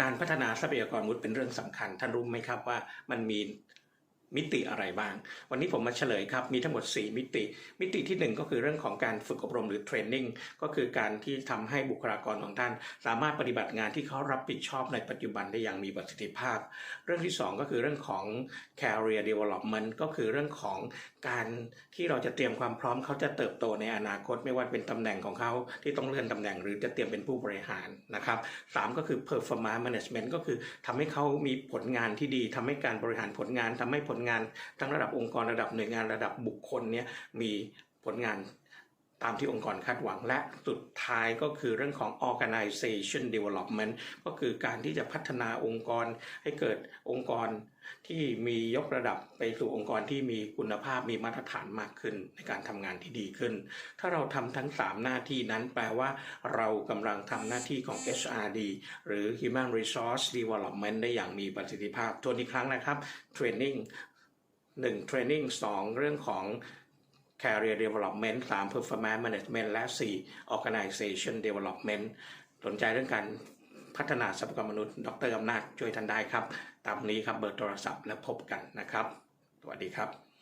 การพัฒนาทรัพยากรมนุษย์เป็นเรื่องสำคัญ ท่านรู้ไหมครับว่ามันมี มิติอะไรบ้าง วันนี้ผมมาเฉลยครับ มีทั้งหมด 4 มิติ มิติที่ 1 ก็คือเรื่องของการฝึกอบรมหรือเทรนนิ่งก็คือการที่ทำให้บุคลากรของท่าน สามารถปฏิบัติงานที่เขารับผิดชอบในปัจจุบันได้อย่างมีประสิทธิภาพ เรื่องที่ 2 ก็คือเรื่องของ career development ก็คือเรื่องของการที่เราจะเตรียมความพร้อมเขาจะเติบโตในอนาคต ไม่ว่าเป็นตำแหน่งของเขาที่ต้องเลื่อนตำแหน่ง หรือจะเตรียมเป็นผู้บริหารนะครับสามก็คือ performance management ก็คือทำให้เขามีผลงานที่ดีทำให้การบริหารผลงานทำให้ผลงานทั้งระดับองค์กรระดับหน่วยงานระดับบุคคลเนี่ยมีผลงานตามที่องค์กรคาดหวังและสุดท้ายก็คือเรื่องของ organization development ก็คือการที่จะพัฒนาองค์กรให้เกิดองค์กรที่มียกระดับไปสู่องค์กรที่มีคุณภาพมีมาตรฐานมากขึ้นในการทำงานที่ดีขึ้น ถ้าเราทำทั้ง 3 หน้าที่นั้นแปลว่าเรากำลังทำหน้าที่ของ HRD หรือ Human Resource Development ได้อย่างมีประสิทธิภาพทวนอีกครั้งนะครับ Training 1 Training 2 เรื่องของ Career Development 3 Performance Management และ 4 Organization Development สนใจเรื่องการพัฒนาทรัพยากรมนุษย์ ดรอำนาจช่วยท่านได้ครับ ตามนี้ครับเบอร์โทรศัพท์และพบกันนะครับ สวัสดีครับ